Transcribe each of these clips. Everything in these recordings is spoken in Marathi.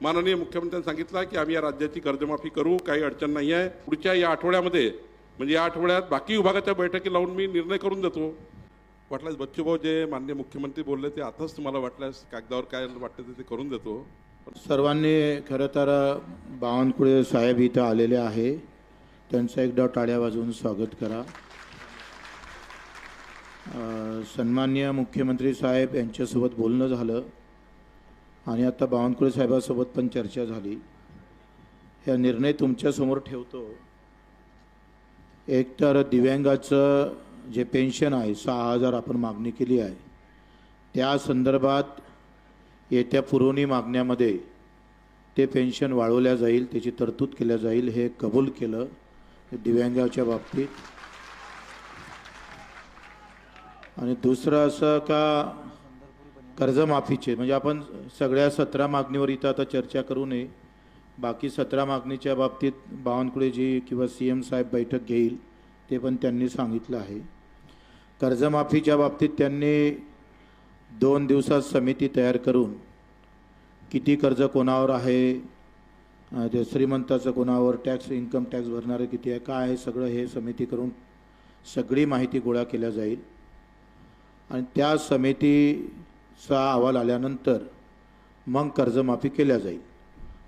माननीय मुख्यमंत्र्यांनी सांगितलं की आम्ही या राज्याची कर्जमाफी करू काही अडचण नाही आहे. पुढच्या या आठवड्यामध्ये म्हणजे या आठवड्यात बाकी विभागाच्या बैठकी लावून मी निर्णय करून देतो. वाटल्यास बच्चूभाऊ जे माननीय मुख्यमंत्री बोलले ते आताच तुम्हाला वाटल्यास कागदावर काय वाटतं ते- ते करून देतो. सर्वांनी खरं तर बावनकुळे साहेब इथं आलेले आहे. त्यांचं एकदा टाळ्या वाजवून स्वागत करा. अ, सन्माननीय मुख्यमंत्री साहेब यांच्यासोबत बोलणं झालं. आणि आता बावनकुळे साहेबासोबत पण चर्चा झाली. हा निर्णय तुमच्यासमोर ठेवतो. एक तर दिव्यांगाचं जे पेन्शन आहे सहा हजार आपण मागणी केली आहे. त्या संदर्भात येत्या पुरवणी मागण्यामध्ये ते पेन्शन वाढवल्या जाईल त्याची तरतूद केल्या जाईल हे कबूल केलं दिव्यांगाच्या बाबतीत. आणि दुसरं असं का कर्जमाफीचे म्हणजे आपण सगळ्या सतरा मागणीवर इथं आता चर्चा करू नये. बाकी सतरा मागणीच्या बाबतीत बावनकुळेजी किंवा सी एम साहेब बैठक घेईल ते पण त्यांनी सांगितलं आहे. कर्जमाफीच्या बाबतीत त्यांनी दोन दिवसात समिती तयार करून किती कर्ज कोणावर आहे जे श्रीमंताचं कोणावर टॅक्स इन्कम टॅक्स भरणारे किती आहे काय आहे सगळं हे समिती करून सगळी माहिती गोळा केल्या जाईल. आणि त्या समिती चा अहवाल आल्यानंतर मग कर्जमाफी केल्या जाईल.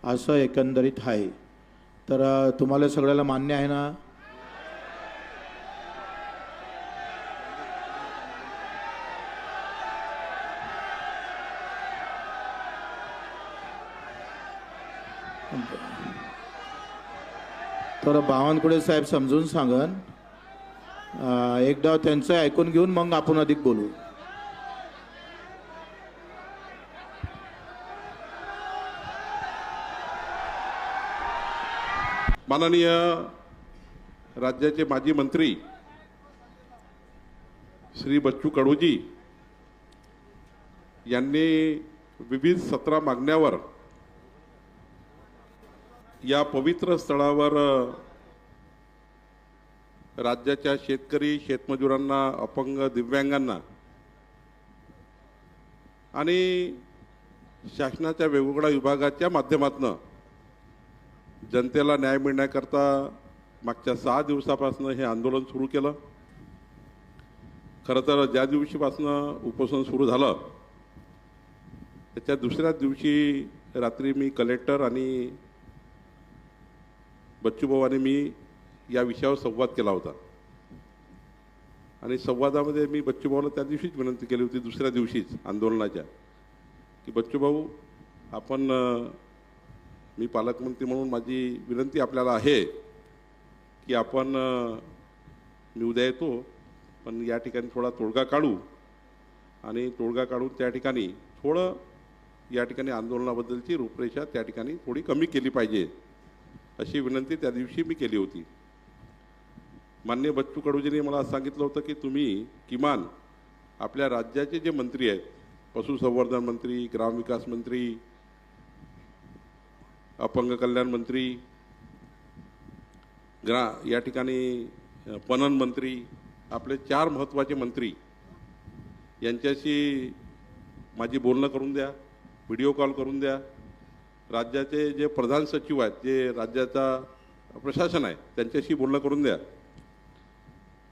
असं एकंदरीत आहे. तर तुम्हाला सगळ्याला मान्य आहे ना? तर बावनकुळे साहेब समजून सांगन. एकदा त्यांचं ऐकून घेऊन मग आपण अधिक बोलू. माननीय राज्याचे माजी मंत्री श्री बच्चू कडूजी यांनी विविध सतरा मागण्यावर या पवित्र स्थळावर राज्याच्या शेतकरी शेतमजुरांना अपंग दिव्यांगांना आणि शासनाच्या वेगवेगळ्या विभागाच्या माध्यमातून जनतेला न्याय मिळण्याकरता मागच्या सहा दिवसापासून हे आंदोलन सुरू केलं. खरं तर ज्या दिवशीपासनं उपोषण सुरू झालं त्याच्या दुसऱ्याच दिवशी रात्री मी कलेक्टर आणि बच्चूभाऊ मी या विषयावर संवाद केला होता. आणि संवादामध्ये मी बच्चूभाऊला त्या दिवशीच विनंती केली होती दुसऱ्या दिवशीच आंदोलनाच्या की बच्चूभाऊ आपण मी पालकमंत्री म्हणून माझी विनंती आपल्याला आहे की आपण मी उद्या येतो पण या ठिकाणी थोडा तोडगा काढू आणि तोडगा काढून त्या ठिकाणी थोडं या ठिकाणी आंदोलनाबद्दलची रूपरेषा त्या ठिकाणी थोडी कमी केली पाहिजे अशी विनंती त्या दिवशी मी केली होती. मान्य बच्चू कडूजींनी मला सांगितलं होतं की तुम्ही किमान आपल्या राज्याचे जे मंत्री आहेत पशुसंवर्धन मंत्री ग्रामविकास मंत्री अपंग कल्याण मंत्री ग्रा या ठिकाणी पणन मंत्री आपले चार महत्त्वाचे मंत्री यांच्याशी माझी बोलणं करून द्या व्हिडिओ कॉल करून द्या. राज्याचे जे प्रधान सचिव आहेत जे राज्याचा प्रशासन आहे त्यांच्याशी बोलणं करून द्या.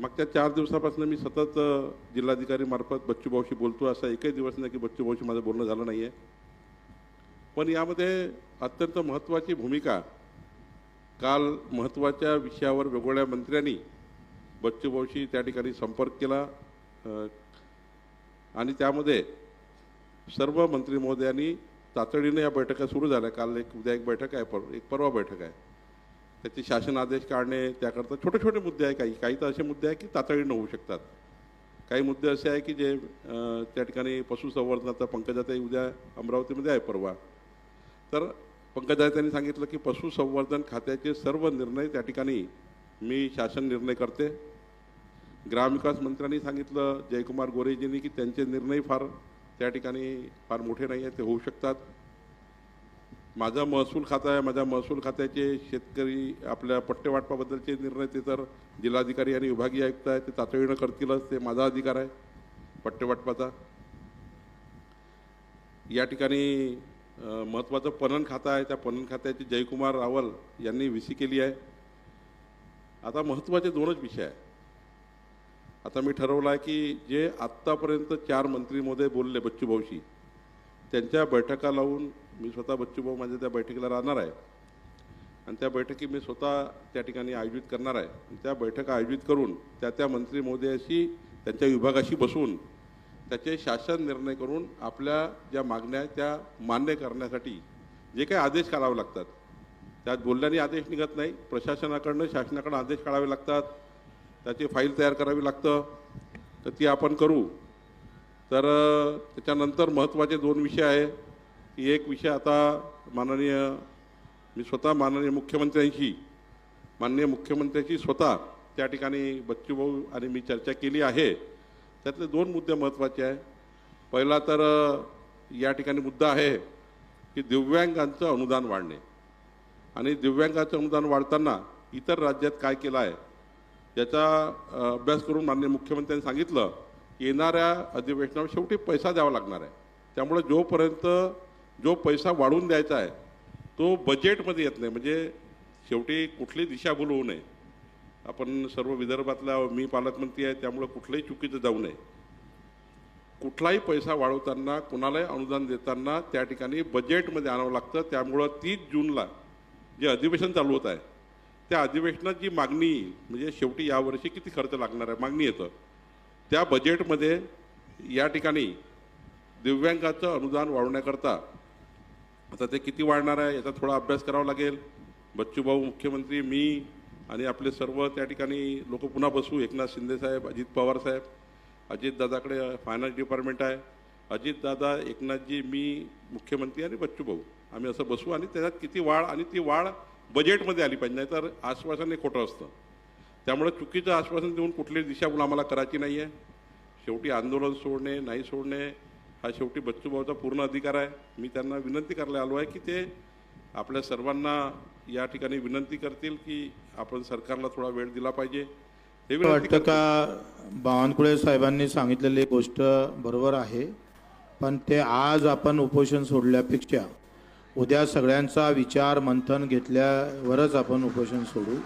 मागच्या चार दिवसापासून मी सतत जिल्हाधिकारीमार्फत जिल्हाधिकारी मार्फत बच्चूभाऊशी बोलतो असा एकही दिवस नाही की बच्चूभाऊशी माझं बोलणं झालं नाही आहे पण यामध्ये अत्यंत महत्त्वाची भूमिका. काल महत्त्वाच्या विषयावर वेगवेगळ्या मंत्र्यांनी बच्चूभाऊशी त्या ठिकाणी संपर्क केला. आणि त्यामध्ये सर्व मंत्री महोदयांनी तातडीनं या बैठका सुरू झाल्या. काल एक उद्या एक बैठक आहे पर एक परवा बैठक आहे. त्याचे शासन आदेश काढणे त्याकरता छोटे छोटे मुद्दे आहे काही. काही तर असे मुद्दे आहे की तातडीनं होऊ शकतात. काही मुद्दे असे आहे की जे त्या ठिकाणी पशुसंवर्धनाचा पंकजाताई उद्या अमरावतीमध्ये आहे परवा. तर पंकजाताई त्यांनी सांगितलं की पशुसंवर्धन खात्याचे सर्व निर्णय त्या ठिकाणी मी शासन निर्णय करते. ग्रामविकास मंत्र्यांनी सांगितलं जयकुमार गोरेजींनी की त्यांचे निर्णय फार त्या ठिकाणी फार मोठे नाही आहेत ते होऊ शकतात. माझा महसूल खातं आहे माझ्या महसूल खात्याचे शेतकरी आपल्या पट्टेवाटपाबद्दलचे निर्णय ते तर जिल्हाधिकारी आणि विभागीय आयुक्त आहे ते तातडीनं करतीलच ते माझा अधिकार आहे पट्टेवाटपाचा. या ठिकाणी महत्त्वाचं पणन खातं आहे. त्या पणन खात्याची जयकुमार रावल यांनी व्ही सी केली आहे. आता महत्त्वाचे दोनच विषय आहे. आता मी ठरवलं आहे की जे आत्तापर्यंत चार मंत्री बोलले बच्चूभाऊशी त्यांच्या बैठका लावून मी स्वतः बच्चूभाऊ माझ्या त्या बैठकीला राहणार आहे. आणि त्या बैठकी मी स्वतः त्या ठिकाणी आयोजित करणार आहे. त्या बैठका आयोजित करून त्या त्या मंत्री महोदयाशी त्यांच्या विभागाशी बसून त्याचे शासन निर्णय करून आपल्या ज्या मागण्या त्या मान्य करण्यासाठी जे काही आदेश काढावे लागतात. त्यात बोलल्याने आदेश निघत नाही प्रशासनाकडनं शासनाकडनं आदेश काढावे लागतात त्याची फाईल तयार करावी लागतं. तर ती आपण करू. तर त्याच्यानंतर महत्त्वाचे दोन विषय आहे. की एक विषय आता माननीय मी स्वतः माननीय मुख्यमंत्र्यांशी माननीय मुख्यमंत्र्यांशी स्वतः त्या ठिकाणी बच्चूभाऊ आणि मी चर्चा केली आहे. त्यातले दोन मुद्दे महत्त्वाचे आहे पहिला तर या ठिकाणी मुद्दा आहे की दिव्यांगांचं अनुदान वाढणे. आणि दिव्यांगाचं अनुदान वाढताना इतर राज्यात काय केलं आहे याचा अभ्यास करून माननीय मुख्यमंत्र्यांनी सांगितलं येणाऱ्या अधिवेशनावर शेवटी पैसा द्यावा लागणार आहे. त्यामुळे जोपर्यंत जो पैसा वाढवून द्यायचा आहे तो बजेटमध्ये येत नाही. म्हणजे शेवटी कुठली दिशाभूल होऊ नये. आपण सर्व विदर्भातला मी पालकमंत्री आहे त्यामुळं कुठलंही चुकीचं जाऊ नये. कुठलाही पैसा वाढवताना कुणालाही अनुदान देताना त्या ठिकाणी बजेटमध्ये आणावं लागतं. त्यामुळं तीस जूनला जे अधिवेशन चालू होत आहे त्या अधिवेशनात जी मागणी म्हणजे शेवटी यावर्षी किती खर्च लागणार आहे मागणी येतं. त्या बजेटमध्ये या ठिकाणी दिव्यांगाचं अनुदान वाढवण्याकरता आता ते किती वाढणार आहे याचा थोडा अभ्यास करावा लागेल. बच्चूभाऊ मुख्यमंत्री मी आणि आपले सर्व त्या ठिकाणी लोक पुन्हा बसू. एकनाथ शिंदेसाहेब अजित पवार साहेब अजितदादाकडे फायनान्स डिपार्टमेंट आहे. अजितदादा एकनाथजी मी मुख्यमंत्री आणि बच्चूभाऊ आम्ही असं बसू आणि त्याच्यात किती वाढ आणि ती वाढ बजेटमध्ये आली पाहिजे नाहीतर आश्वासन हे खोटं असतं. त्यामुळे चुकीचं आश्वासन देऊन कुठली दिशाभूल आम्हाला करायची नाही आहे शेवटी आंदोलन सोडणे नाही सोडणे हा शेवटी बच्चूभाऊचा पूर्ण अधिकार आहे. मी त्यांना विनंती करायला आलो आहे की ते आपल्या सर्वांना या ठिकाणी विनंती करतील की आपण सरकारला थोडा वेळ दिला पाहिजे. हे वाटतं. का बावनकुळे साहेबांनी सांगितलेली गोष्ट बरोबर आहे पण ते आज आपण उपोषण सोडल्यापेक्षा उद्या सगळ्यांचा विचार मंथन घेतल्यावरच आपण उपोषण सोडू.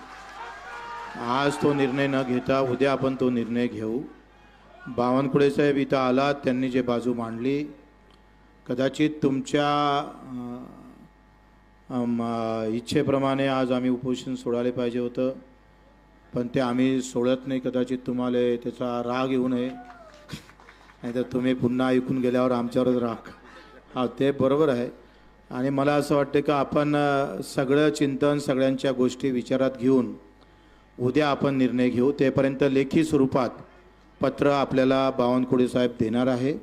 आज तो निर्णय न घेता उद्या आपण तो निर्णय घेऊ. बावनकुळे साहेब इथं आला त्यांनी जे बाजू मांडली. कदाचित तुमच्या इच्छेप्रमाणे आज आम्ही उपोषण सोडायला पाहिजे होतं. पण ते आम्ही सोडत नाही कदाचित तुम्हाला त्याचा राग येऊ नये. नाहीतर तुम्ही पुन्हा ऐकून गेल्यावर आमच्यावरच राग. हा ते बरोबर आहे. आणि मला असं वाटतं की आपण सगळं चिंतन सगळ्यांच्या गोष्टी विचारात घेऊन उद्या आपण निर्णय घेऊ. तेपर्यंत लेखी स्वरूपात पत्र आपल्याला बावनकुळे साहेब देणार आहे.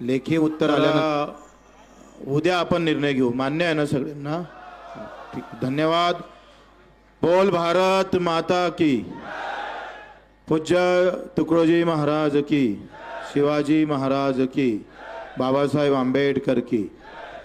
लेखी उत्तर आल्यानं उद्या आपण निर्णय घेऊ. मान्य आहे ना सगळ्यांना? ठीक. धन्यवाद. बोल भारत माता की. पूज्य तुकडोजी महाराज की. शिवाजी महाराज की. बाबासाहेब आंबेडकर की.